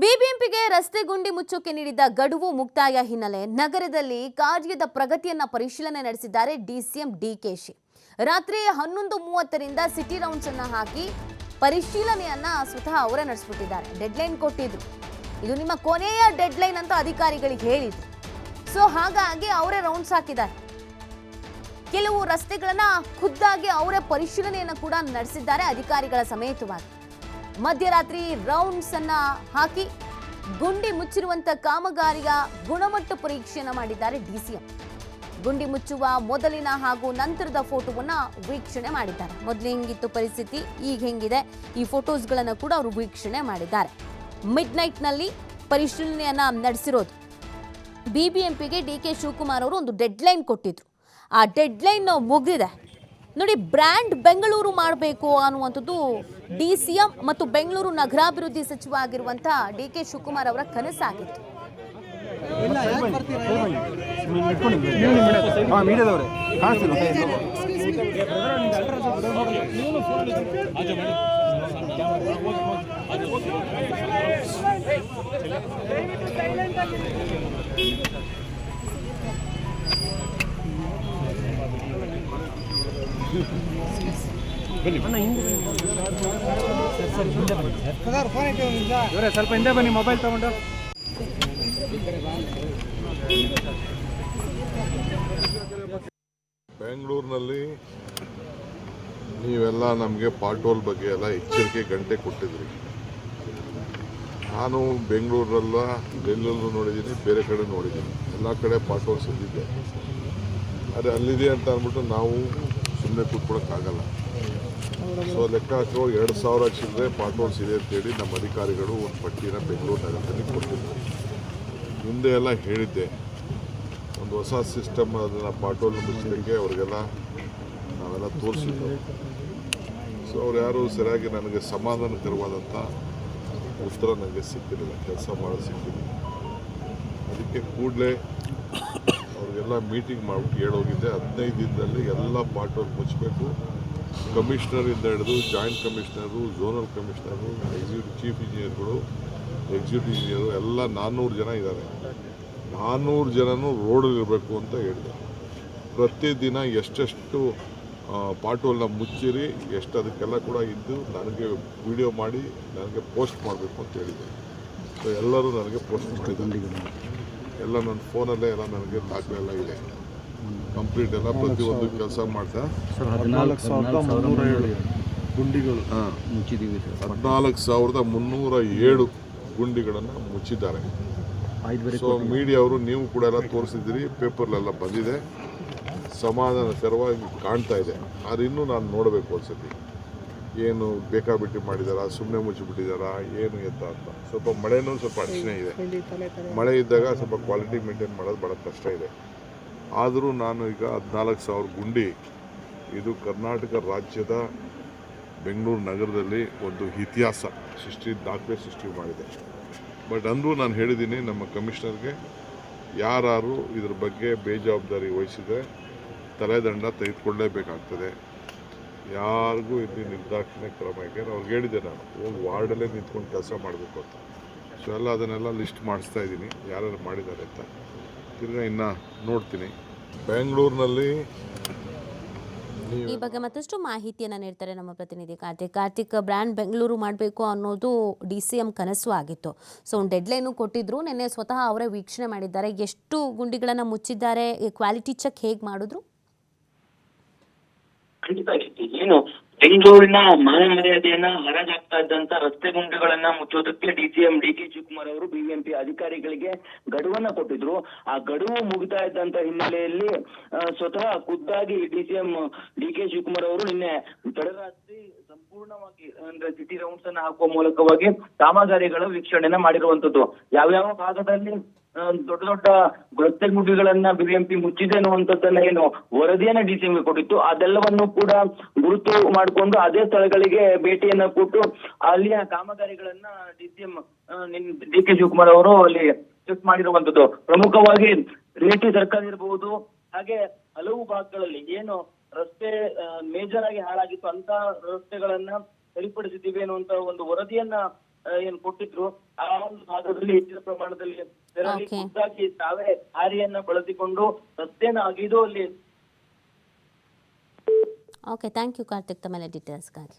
ಬಿಬಿಎಂಪಿಗೆ ರಸ್ತೆ ಗುಂಡಿ ಮುಚ್ಚೋಕೆ ನೀಡಿದ್ದ ಗಡುವು ಮುಕ್ತಾಯ ಹಿನ್ನೆಲೆ ನಗರದಲ್ಲಿ ಕಾರ್ಯದ ಪ್ರಗತಿಯನ್ನ ಪರಿಶೀಲನೆ ನಡೆಸಿದ್ದಾರೆ ಡಿಸಿಎಂ ಡಿಕೆಶಿ. ರಾತ್ರಿ ಹನ್ನೊಂದು ಮೂವತ್ತರಿಂದ ಸಿಟಿ ರೌಂಡ್ಸ್ ಅನ್ನ ಹಾಕಿ ಪರಿಶೀಲನೆಯನ್ನ ಸ್ವತಃ ಅವರೇ ನಡೆಸ್ಬಿಟ್ಟಿದ್ದಾರೆ. ಡೆಡ್ಲೈನ್ ಕೊಟ್ಟಿದ್ರು. ಇದು ನಿಮ್ಮ ಕೊನೆಯ ಡೆಡ್ಲೈನ್ ಅಂತ ಅಧಿಕಾರಿಗಳಿಗೆ ಹೇಳಿದ್ರು. ಸೊ ಹಾಗಾಗಿ ಅವರೇ ರೌಂಡ್ಸ್ ಹಾಕಿದ್ದಾರೆ. ಕೆಲವು ರಸ್ತೆಗಳನ್ನ ಖುದ್ದಾಗಿ ಅವರೇ ಪರಿಶೀಲನೆಯನ್ನು ಕೂಡ ನಡೆಸಿದ್ದಾರೆ ಅಧಿಕಾರಿಗಳ ಸಮೇತವಾಗಿ. ಮಧ್ಯರಾತ್ರಿ ರೌಂಡ್ಸ್ ಅನ್ನ ಹಾಕಿ ಗುಂಡಿ ಮುಚ್ಚಿರುವಂತ ಕಾಮಗಾರಿಯ ಗುಣಮಟ್ಟ ಪರೀಕ್ಷೆಯನ್ನು ಮಾಡಿದ್ದಾರೆ ಡಿಸಿಎಂ ಗುಂಡಿ ಮುಚ್ಚುವ ಮೊದಲಿನ ಹಾಗೂ ನಂತರದ ಫೋಟೋವನ್ನ ವೀಕ್ಷಣೆ ಮಾಡಿದ್ದಾರೆ. ಮೊದಲು ಹೆಂಗಿತ್ತು ಪರಿಸ್ಥಿತಿ, ಈಗ ಹೆಂಗಿದೆ? ಈ ಫೋಟೋಸ್ಗಳನ್ನು ಕೂಡ ಅವರು ವೀಕ್ಷಣೆ ಮಾಡಿದ್ದಾರೆ. ಮಿಡ್ ನೈಟ್ನಲ್ಲಿ ಪರಿಶೀಲನೆಯನ್ನ ನಡೆಸಿರೋದು ಬಿಬಿಎಂಪಿಗೆ ಡಿ ಕೆ ಶಿವಕುಮಾರ್ ಅವರು ಒಂದು ಡೆಡ್ಲೈನ್ ಕೊಟ್ಟಿದ್ರು. ಆ ಡೆಡ್ಲೈನ್ ಮುಗಿದಿದೆ. ನೋಡಿ ಬ್ರ್ಯಾಂಡ್ ಬೆಂಗಳೂರು ಮಾಡಬೇಕು ಅನ್ನುವಂಥದ್ದು ಡಿ ಸಿ ಎಂ ಮತ್ತು ಬೆಂಗಳೂರು ನಗರಾಭಿವೃದ್ಧಿ ಸಚಿವ ಆಗಿರುವಂತಹ ಡಿ ಕೆ ಶಿವಕುಮಾರ್ ಅವರ ಕನಸಾಗಿತ್ತು. ಹಾಂ ಇವರೇ ಸ್ವಲ್ಪ ಹಿಂದೆ ಬನ್ನಿ ಮೊಬೈಲ್ ತಗೊಂಡು. ಬೆಂಗಳೂರಿನಲ್ಲಿ ನೀವೆಲ್ಲ ನಮಗೆ ಪಾಟೋಲ್ ಬಗ್ಗೆ ಎಲ್ಲ ಎಚ್ಚರಿಕೆ ಗಂಟೆ ಕೊಟ್ಟಿದ್ರಿ. ನಾನು ಬೆಂಗಳೂರಲ್ಲ ಡೆಲ್ಲಲ್ಲೂ ನೋಡಿದ್ದೀನಿ ಬೇರೆ ಕಡೆ ನೋಡಿದ್ದೀನಿ. ಎಲ್ಲ ಕಡೆ ಪಾಟೋಲ್ಸ್ ಇದ್ದಿದ್ದೆ ಆದರೆ ಅಲ್ಲಿದೆ ಅಂತ ಅಂದ್ಬಿಟ್ಟು ನಾವು ಸುಮ್ಮನೆ ಕೂತ್ಕೊಳ್ಳೋಕ್ಕಾಗಲ್ಲ ಸೊ ಲೆಕ್ಕ ಹಾಕೋ ಎರಡು ಸಾವಿರ ಚಿಲ್ಲರೆ ಪಾಟೋಲ್ಸ್ ಇದೆ ಅಂತೇಳಿ ನಮ್ಮ ಅಧಿಕಾರಿಗಳು ಒಂದು ಪಟ್ಟಿನ ಬೆಂಗಳೂರು ನಗರದಲ್ಲಿ ಕೊಟ್ಟಿದ್ದಾರೆ. ಮುಂದೆ ಎಲ್ಲ ಹೇಳಿದ್ದೆ, ಒಂದು ಹೊಸ ಸಿಸ್ಟಮ್ ಅದನ್ನು ಪಾಟೋಲ್ ಮುಚ್ಚಲಿಕ್ಕೆ ಅವರಿಗೆಲ್ಲ ನಾವೆಲ್ಲ ತೋರಿಸಿದ್ದು. ಸೊ ಅವ್ರು ಯಾರು ಸರಿಯಾಗಿ ನನಗೆ ಸಮಾಧಾನಕರವಾದಂಥ ಉತ್ತರ ನನಗೆ ಸಿಕ್ಕಿರಲಿಲ್ಲ, ಕೆಲಸ ಮಾಡೋದು ಸಿಕ್ಕಿಲ್ಲ. ಅದಕ್ಕೆ ಕೂಡಲೇ ಅವ್ರಿಗೆಲ್ಲ ಮೀಟಿಂಗ್ ಮಾಡಿಬಿಟ್ಟು ಹೇಳೋಗಿದ್ದೆ ಹದಿನೈದು ದಿನದಲ್ಲಿ ಎಲ್ಲ ಪಾಟೋಲ್ ಮುಚ್ಚಬೇಕು. ಕಮಿಷನರಿಂದ ಹಿಡಿದು joint commissioner, zonal commissioner executive chief ಇಂಜಿನಿಯರ್ಗಳು ಎಕ್ಸಿಕ್ಯೂಟಿವ್ ಇಂಜಿನಿಯರು ಎಲ್ಲ ನಾನ್ನೂರು ಜನ ಇದ್ದಾರೆ. ನಾನ್ನೂರು ಜನನೂ ರೋಡಲ್ಲಿರಬೇಕು ಅಂತ ಹೇಳಿದೆ ಪ್ರತಿದಿನ ಎಷ್ಟೆಷ್ಟು ಪಾಟೋಲ್ನ ಮುಚ್ಚಿರಿ ಎಷ್ಟು ಅದಕ್ಕೆಲ್ಲ ಕೂಡ ಇದ್ದು ನನಗೆ ವಿಡಿಯೋ ಮಾಡಿ, ನನಗೆ ಪೋಸ್ಟ್ ಮಾಡಬೇಕು ಅಂತ ಹೇಳಿದೆ ಸೊ ಎಲ್ಲರೂ ನನಗೆ ಪೋಸ್ಟ್ ಮಾಡಿದ್ದಾರೆ. ಎಲ್ಲ ನನ್ನ ಫೋನಲ್ಲೇ ಎಲ್ಲ ನನಗೆ ದಾಖಲೆ ಎಲ್ಲ ಇದೆ. ಕಂಪ್ಲೀಟ್ ಎಲ್ಲ ಪ್ರತಿಯೊಂದು ಕೆಲಸ ಮಾಡ್ತಾ. ಹದಿನಾಲ್ಕು ಸಾವಿರದ ಮುನ್ನೂರ ಏಳು ಗುಂಡಿಗಳು. ಹಾಂ. ಮುಚ್ಚಿದ್ದೀವಿ ಹದಿನಾಲ್ಕು ಸಾವಿರದ ಮುನ್ನೂರ ಏಳು ಗುಂಡಿಗಳನ್ನು ಮುಚ್ಚಿದ್ದಾರೆ. ಸೊ ಮೀಡಿಯಾ ಸೊ ಮೀಡಿಯಾವರು ನೀವು ಕೂಡ ಎಲ್ಲ ತೋರಿಸಿದ್ದೀರಿ ಪೇಪರ್ಲೆಲ್ಲ ಬಂದಿದೆ. ಸಮಾಧಾನ ಸರವಾಗಿ ಕಾಣ್ತಾ ಇದೆ. ಆದ್ರೆ ಇನ್ನೂ ನಾನು ನೋಡಬೇಕು ಒಂದ್ಸತಿ. ಏನು ಬೇಕಾಬಿಟ್ಟು ಮಾಡಿದಾರಾ ಸುಮ್ಮನೆ ಮುಚ್ಚಿಬಿಟ್ಟಿದ್ದಾರಾ ಏನು ಎತ್ತ ಅಂತ. ಸ್ವಲ್ಪ ಮಳೆನೂ ಸ್ವಲ್ಪ ಅಡಚಣೆ ಇದೆ. ಮಳೆ ಇದ್ದಾಗ ಸ್ವಲ್ಪ ಕ್ವಾಲಿಟಿ ಮೇಂಟೈನ್ ಮಾಡೋದು ಭಾಳ ಕಷ್ಟ ಇದೆ. ಆದರೂ ನಾನು ಈಗ ಹದಿನಾಲ್ಕು ಸಾವಿರ ಗುಂಡಿ, ಇದು ಕರ್ನಾಟಕ ರಾಜ್ಯದ ಬೆಂಗಳೂರು ನಗರದಲ್ಲಿ ಒಂದು ಇತಿಹಾಸ ಸೃಷ್ಟಿ, ದಾಖಲೆ ಸೃಷ್ಟಿ ಮಾಡಿದೆ. ಬಟ್ ಅಂದರೂ ನಾನು ಹೇಳಿದ್ದೀನಿ, ನಮ್ಮ ಕಮಿಷನರ್ಗೆ ಯಾರು ಇದ್ರ ಬಗ್ಗೆ ಬೇಜವಾಬ್ದಾರಿ ವಹಿಸಿದರೆ ತಲೆದಂಡ ತೆಗೆದುಕೊಳ್ಳೇಬೇಕಾಗ್ತದೆ. ಯಾರಿಗೂ ಇಲ್ಲಿ ನಿರ್ದಾಕ್ಷಿಣ್ಯ ಕ್ರಮ ಯಾಕೆಂದ್ರೆ ಅವ್ರಿಗೆ ಹೇಳಿದೆ ನಾನು, ಹೋಗಿ ವಾರ್ಡಲ್ಲೇ ನಿಂತ್ಕೊಂಡು ಕೆಲಸ ಮಾಡಬೇಕು ಅಂತ. ಸೊ ಎಲ್ಲ ಅದನ್ನೆಲ್ಲ ಲಿಸ್ಟ್ ಮಾಡಿಸ್ತಾ ಇದ್ದೀನಿ ಯಾರು ಮಾಡಿದ್ದಾರೆ ಅಂತ. ತಿರ್ಗಾ ಇನ್ನ ನೋಡ್ತೀನಿ. ಬೆಂಗಳೂರಿನಲ್ಲಿ ಈ ಬಗ್ಗೆ ಮತ್ತಷ್ಟು ಮಾಹಿತಿಯನ್ನು ನೀಡ್ತಾರೆ ನಮ್ಮ ಪ್ರತಿನಿಧಿ ಕಾರ್ತಿಕ್. ಕಾರ್ತಿಕ್ ಬ್ರ್ಯಾಂಡ್ ಬೆಂಗಳೂರು ಮಾಡಬೇಕು ಅನ್ನೋದು ಡಿ ಸಿ ಎಂ ಕನಸು ಆಗಿತ್ತು. ಸೊ ಒಂದು ಡೆಡ್ಲೈನು ಕೊಟ್ಟಿದ್ರು ನಿನ್ನೆ ಸ್ವತಃ ಅವರೇ ವೀಕ್ಷಣೆ ಮಾಡಿದ್ದಾರೆ. ಎಷ್ಟು ಗುಂಡಿಗಳನ್ನು ಮುಚ್ಚಿದ್ದಾರೆ ಕ್ವಾಲಿಟಿ ಚೆಕ್ ಹೇಗೆ ಮಾಡಿದ್ರು? ಖಂಡಿತ ಏನು ಬೆಂಗಳೂರಿನ ಮಾನ ಮರ್ಯಾದೆಯನ್ನ ಹರಾಜಾಗ್ತಾ ಇದ್ದಂತ ರಸ್ತೆ ಗುಂಡಿಗಳನ್ನ ಮುಚ್ಚೋದಕ್ಕೆ ಡಿಸಿಎಂ ಡಿ ಕೆ ಶಿವಕುಮಾರ್ ಅವರು ಬಿಬಿಎಂಪಿ ಅಧಿಕಾರಿಗಳಿಗೆ ಗಡುವನ್ನ ಕೊಟ್ಟಿದ್ರು. ಆ ಗಡುವು ಮುಗಿತಾ ಇದ್ದಂತ ಹಿನ್ನೆಲೆಯಲ್ಲಿ ಸ್ವತಃ ಖುದ್ದಾಗಿ ಡಿಸಿಎಂ ಡಿ ಕೆ ಶಿವಕುಮಾರ್ ಅವರು ನಿನ್ನೆ ತಡರಾತ್ರಿ ಸಂಪೂರ್ಣವಾಗಿ, ಅಂದ್ರೆ ಸಿಟಿ ರೌಂಡ್ಸ್ ಅನ್ನ ಹಾಕುವ ಮೂಲಕವಾಗಿ ಕಾಮಗಾರಿಗಳ ವೀಕ್ಷಣೆಯನ್ನ ಮಾಡಿರುವಂತದ್ದು. ಯಾವ್ಯಾವ ಭಾಗದಲ್ಲಿ? ದೊಡ್ಡ ದೊಡ್ಡ ರಸ್ತೆ ಮುಡಿಗಳನ್ನ ಬಿಬಿಎಂಪಿ ಮುಚ್ಚಿದೆ ಅನ್ನುವಂಥದ್ದನ್ನ ಏನು ವರದಿಯನ್ನ ಡಿಸಿಎಂಗೆ ಕೊಟ್ಟಿತ್ತು. ಅದೆಲ್ಲವನ್ನು ಕೂಡ ಗುರುತು ಮಾಡಿಕೊಂಡು ಅದೇ ಸ್ಥಳಗಳಿಗೆ ಭೇಟಿಯನ್ನ ಕೊಟ್ಟು ಅಲ್ಲಿಯ ಕಾಮಗಾರಿಗಳನ್ನ ಡಿಸಿಎಂ ಡಿ ಕೆ ಶಿವಕುಮಾರ್ ಅವರು ಅಲ್ಲಿ ಚೆಕ್ ಮಾಡಿರುವಂತದ್ದು ಪ್ರಮುಖವಾಗಿ ರೇಟಿ ಸರ್ಕಾರ ಇರಬಹುದು ಹಾಗೆ ಹಲವು ಭಾಗಗಳಲ್ಲಿ ಏನು ರಸ್ತೆ ಮೇಜರ್ ಆಗಿ ಹಾಳಾಗಿತ್ತು ಅಂತ ರಸ್ತೆಗಳನ್ನ ಸರಿಪಡಿಸಿದ್ದೀವಿ ಅನ್ನುವಂತ ಒಂದು ವರದಿಯನ್ನ ಏನ್ ಕೊಟ್ಟಿದ್ರು ಆ ಒಂದು ಭಾಗದಲ್ಲಿ ಹೆಚ್ಚಿನ ಪ್ರಮಾಣದಲ್ಲಿ ತೆರಳಿ. ಖುದ್ದಾಗಿ ತಾವೇ ಹಾರಿಯನ್ನ ಬಳಸಿಕೊಂಡು ರಸ್ತೆನ ಅಗಿದು ಅಲ್ಲಿ ಓಕೆ ಥ್ಯಾಂಕ್ ಯು ಕಾರ್ತಿಕ್ ತಮ್ಮೆಲ್ಲ ಡೀಟೇಲ್ಸ್ಗಾಗಿ